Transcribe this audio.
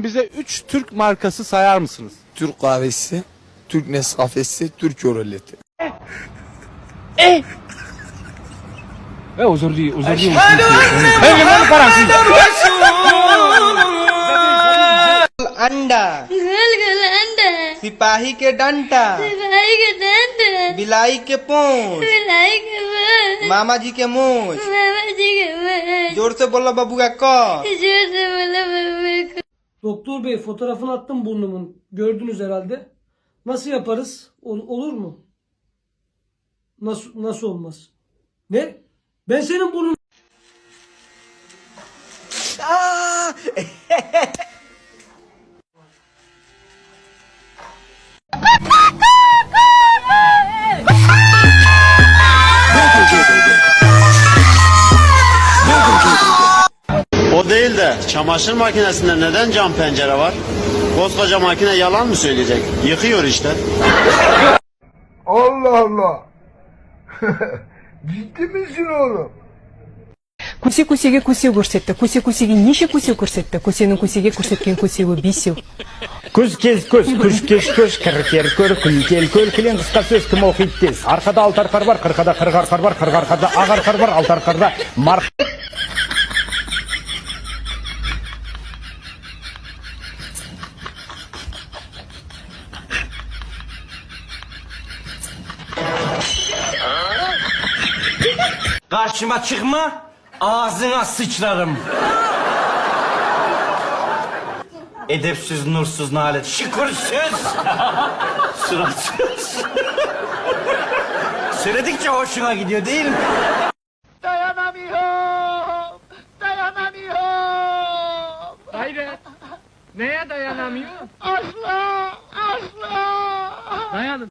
Bize 3 Türk markası sayar mısınız? Türk kahvesi, Türk Nescafesi, Türk Yoroleti. अंडा गोल गोल अंडा सिपाही के डंटा सिपाही के दंड बिलाई के पूंछ बिलाई के मुंह मामा जी के मूछ मामा जी के मुंह जोर से बोलो बबुआ क जोर से बोलो बब्बू को Doktor bey fotoğrafını attım burnumun. Gördünüz herhalde. Nasıl yaparız? Ol- olur mu? Nasıl nasıl olmaz? Ne? Ben senin burnun O değil de çamaşır makinesinde neden cam pencere var? Koskoca makine yalan mı söyleyecek? Yıkıyor işte. Allah Allah. Ciddi misin oğlum? Көсе көсеге көсе көрсетті көсе көсеге неше көсе көрсетті көсенің көсеге көрсеткен көсеуі бесеу Көз кез көз, күш кеш көш, кір кер көр, күл кел көл, кілең қысқа сөз кім оқиды тез. Арқада алты арқар бар, қырқада қырық арқар бар, қырық арқарда ақ арқар бар, алты арқарда мар... Karşıma çıkma, ağzına sıçrarım. Edepsiz, nursuz, nalet, şükürsüz, suratsız. Söyledikçe hoşuna gidiyor değil mi? Dayanamıyorum. Dayanamıyorum. Hayret. Neye dayanamıyor? Asla. Asla. Dayanın.